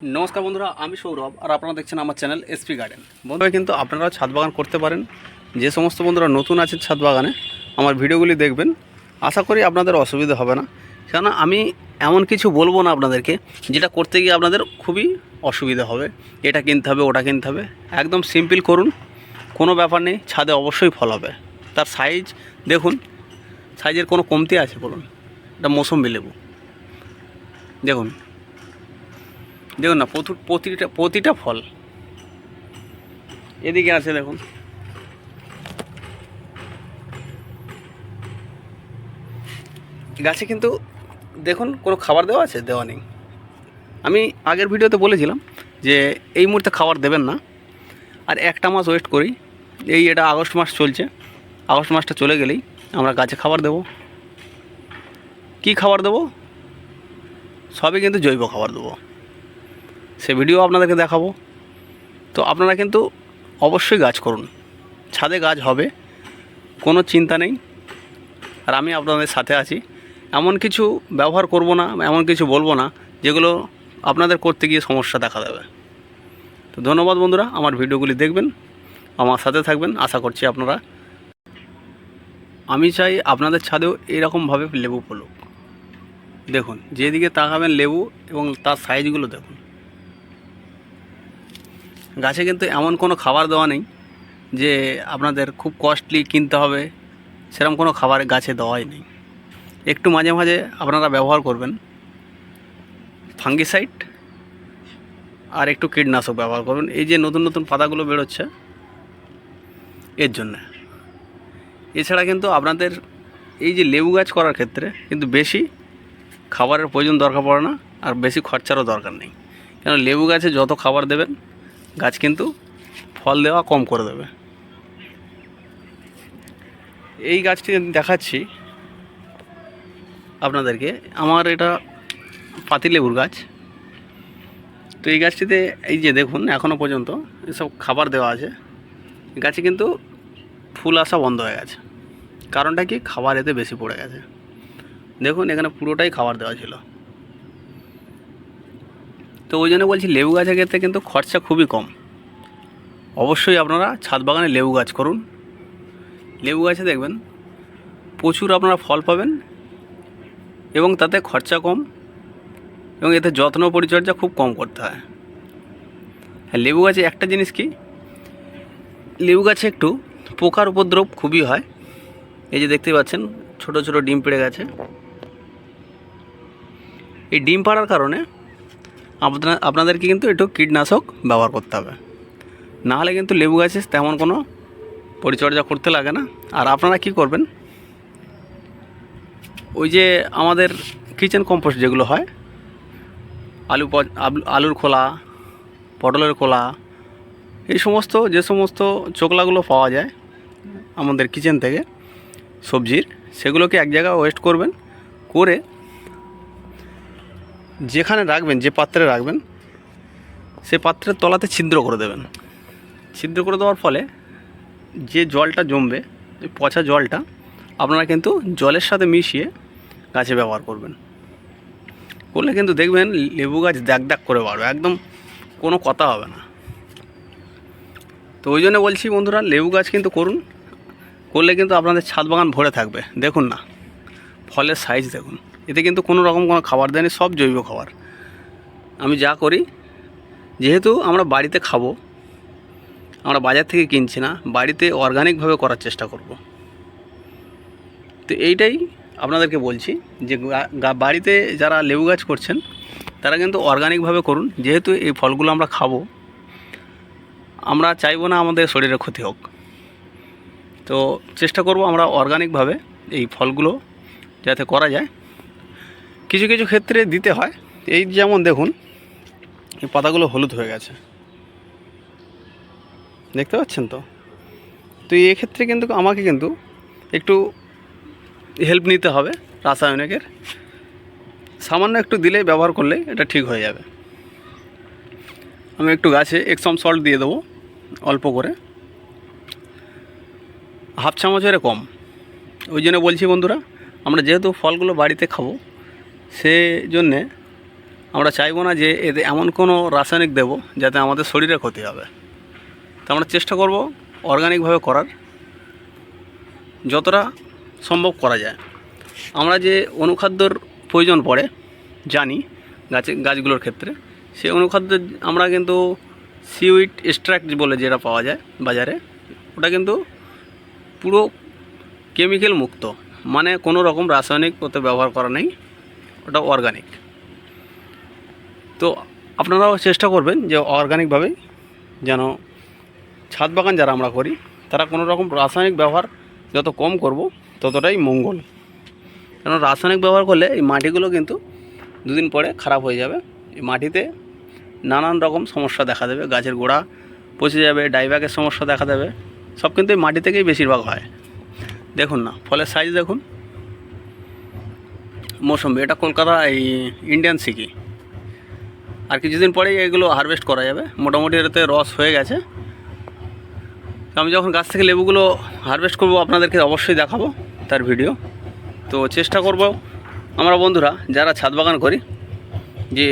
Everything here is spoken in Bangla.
নমস্কার বন্ধুরা, আমি সৌরভ আর আপনারা দেখছেন আমার চ্যানেল এসপি গার্ডেন। বন্ধুরা কিন্তু আপনারা ছাদ বাগান করতে পারেন। যে সমস্ত বন্ধুরা নতুন আছেন ছাদ বাগানে, আমার ভিডিওগুলি দেখবেন। আশা করি আপনাদের অসুবিধা হবে না। কেননা আমি এমন কিছু বলব না আপনাদেরকে, যেটা করতে গিয়ে আপনাদের খুবই অসুবিধা হবে। এটা কিনতে হবে, ওটা কিনতে হবে। একদম সিম্পল করুন, কোনো ব্যাপার নেই, ছাদে অবশ্যই ফল হবে। তার সাইজ দেখুন সাইজের কোনো কমতি আছে বলুন? এটা মৌসম্বি লেবু। দেখুন দেখুন না প্রতিটা প্রতিটা ফল। এদিকে আছে, দেখুন। গাছে কিন্তু, দেখুন, কোনো খাবার দেওয়া আছে? দেওয়া নেই। আমি আগের ভিডিওতে বলেছিলাম যে, এই মুহূর্তে খাবার দেবেন না। আর একটা মাস ওয়েস্ট করি। এই এটা আগস্ট মাস চলছে। আগস্ট মাসটা চলে গেলেই আমরা গাছে খাবার দেব। কি খাবার দেবো? সবই কিন্তু জৈব খাবার দেবো। সে ভিডিও আপনাদেরকে দেখাবো। তো আপনারা কিন্তু অবশ্যই গাছ করুন। ছাদে গাছ হবে, কোনো চিন্তা নেই। আর আমি আপনাদের সাথে আছি। এমন কিছু ব্যবহার করব না, এমন কিছু বলব না, যেগুলো আপনাদের করতে গিয়ে সমস্যা দেখা দেবে। তো ধন্যবাদ বন্ধুরা, আমার ভিডিওগুলি দেখবেন, আমার সাথে থাকবেন, আশা করছি আপনারা। আমি চাই আপনাদের ছাদেও এরকমভাবে লেবু ফলুক। দেখুন, যেদিকে তাকাবেন লেবু এবং তার সাইজগুলো দেখুন। গাছে কিন্তু এমন কোনো খাবার দেওয়া নেই যে আপনাদের খুব কস্টলি কিনতে হবে, সেরকম কোনো খাবার গাছে দেওয়াই নেই। একটু মাঝে মাঝে আপনারা ব্যবহার করবেন। ফাঙ্গিসাইড আর একটু কীটনাশক ব্যবহার করবেন। এই যে নতুন নতুন পাতাগুলো বেরোচ্ছে, এর জন্যে। এছাড়া কিন্তু আপনাদের এই যে লেবু গাছ করার ক্ষেত্রে কিন্তু বেশি খাবারের প্রয়োজন দরকার পড়ে না, আর বেশি খরচারও দরকার নেই। কেন লেবু গাছে যত খাবার দেবেন গাছ কিন্তু ফল দেওয়া কম করে দেবে। এই গাছটি দেখাচ্ছি আপনাদেরকে। আমার এটা পাতিলেবুর গাছ। তো এই গাছটিতে এই যে দেখুন এখনও পর্যন্ত এসব খাবার দেওয়া আছে। গাছে কিন্তু ফুল আসা বন্ধ হয়ে গেছে। কারণটা কি? খাবার এতে বেশি পড়ে গেছে। দেখুন, এখানে পুরোটাই খাবার দেওয়া ছিল। তো ওই জন্য বলছি লেবু গাছের ক্ষেত্রে কিন্তু খরচা খুবই কম। অবশ্যই আপনারা ছাদ বাগানে লেবু গাছ করুন। লেবু গাছে দেখবেন প্রচুর আপনারা ফল পাবেন এবং তাতে খরচা কম এবং এতে যত্ন পরিচর্যা খুব কম করতে হয়। হ্যাঁ লেবু গাছে একটা জিনিস কি? লেবু গাছে একটু পোকার উপদ্রব খুবই হয়। এই যে দেখতে পাচ্ছেন ছোট ছোট ডিম পেড়ে গেছে। এই ডিম পাড়ার কারণে আপনার আপনাদেরকে কিন্তু একটু কীটনাশক ব্যবহার করতে হবে। না হলে কিন্তু লেবু গাছে তেমন কোনো পরিচর্যা করতে লাগে না। আর আপনারা কি করবেন? ওই যে আমাদের কিচেন কম্পোস্ট যেগুলো হয়, আলু- আলুর খোলা, পটলের খোলা, এই সমস্ত, যে সমস্ত চোকলাগুলো পাওয়া যায় আমাদের কিচেন থেকে সবজির, সেগুলোকে এক জায়গায় ওয়েস্ট করবেন, করে যেখানে রাখবেন, যে পাত্রে রাখবেন, সে পাত্রের তলাতে ছিদ্র করে দেবেন। ছিদ্র করে দেওয়ার ফলে যে জলটা জমবে পচা জলটা আপনারা কিন্তু জলের সাথে মিশিয়ে গাছে ব্যবহার করবেন। করলে কিন্তু দেখবেন লেবু গাছ দাগ দাগ করে বাড়বে, একদম কোনো কথা হবে না। তো ওই জন্য বলছি বন্ধুরা, লেবু গাছ কিন্তু করুন, করলে কিন্তু আপনাদের ছাদ বাগান ভরে থাকবে। দেখুন না, ফলের সাইজ দেখুন। এতে কিন্তু কোনো রকম কোনো খাবার দেয়নি, সব জৈব খাবার। আমি যা করি, যেহেতু আমরা বাড়িতে খাব, আমরা বাজার থেকে কিনছি না, বাড়িতে অর্গানিকভাবে করার চেষ্টা করব। তো এইটাই আপনাদেরকে বলছি যে বাড়িতে যারা লেবু গাছ করছেন, তারা কিন্তু অর্গানিকভাবে করুন। যেহেতু এই ফলগুলো আমরা খাব, আমরা চাইব না আমাদের শরীরে ক্ষতি হোক। তো চেষ্টা করব আমরা অর্গানিকভাবে এই ফলগুলো যাতে করা যায়। কিছু কিছু ক্ষেত্রে দিতে হয়। এই যেমন দেখুন, এই পাতাগুলো হলুদ হয়ে গেছে। দেখতে পাচ্ছেন তো? তো এক্ষেত্রে কিন্তু আমাকে কিন্তু একটু হেল্প নিতে হবে রাসায়নিকের। সামান্য একটু দিলেই ব্যবহার করলে এটা ঠিক হয়ে যাবে। আমি একটু গাছে এক্সম সল্ট দিয়ে দেবো, অল্প করে। হাফ চামচের কম। ওই জন্য বলছি বন্ধুরা, আমরা যেহেতু ফলগুলো বাড়িতে খাব সে জন্যে আমরা চাইব না যে এতে এমন কোনো রাসায়নিক দেব যাতে আমাদের শরীরে ক্ষতি হবে। তো আমরা চেষ্টা করব অর্গানিকভাবে করার, যতটা সম্ভব করা যায়। আমরা যে অনুখাদ্যর প্রয়োজন পড়ে, জানি গাছে, গাছগুলোর ক্ষেত্রে, সেই অনুখাদ্য আমরা কিন্তু সিউইট এক্সট্রাক্ট বলে যেটা পাওয়া যায় বাজারে, ওটা কিন্তু পুরো কেমিক্যাল মুক্ত। মানে কোনো রকম রাসায়নিক ওতে ব্যবহার করা নেই। ওটা অর্গানিক তো আপনারাও চেষ্টা করবেন যে অর্গানিকভাবে যেন ছাদ বাগান যারা আমরা করি, তারা কোনো রকম রাসায়নিক ব্যবহার যত কম করব, ততটাই মঙ্গল। কারণ রাসায়নিক ব্যবহার করলে এই মাটিগুলো কিন্তু দুদিন পরে খারাপ হয়ে যাবে। এই মাটিতে নানান রকম সমস্যা দেখা দেবে, গাছের গোড়া পচে যাবে, ডাইব্যাকের সমস্যা দেখা দেবে। সব কিন্তু এই মাটি থেকেই বেশিরভাগ হয়। দেখুন না, ফলের সাইজ দেখুন। মৌসুমি, এটা কলকাতা, এই ইন্ডিয়ান সিকি আর কিছুদিন পরেই এগুলো হারভেস্ট করা যাবে। মোটামুটি এতে রস হয়ে গেছে। আমি যখন গাছ থেকে লেবুগুলো হারভেস্ট করব, আপনাদেরকে অবশ্যই দেখাবো তার ভিডিও তো চেষ্টা করব আমরা বন্ধুরা, যারা ছাদ বাগান করি, যে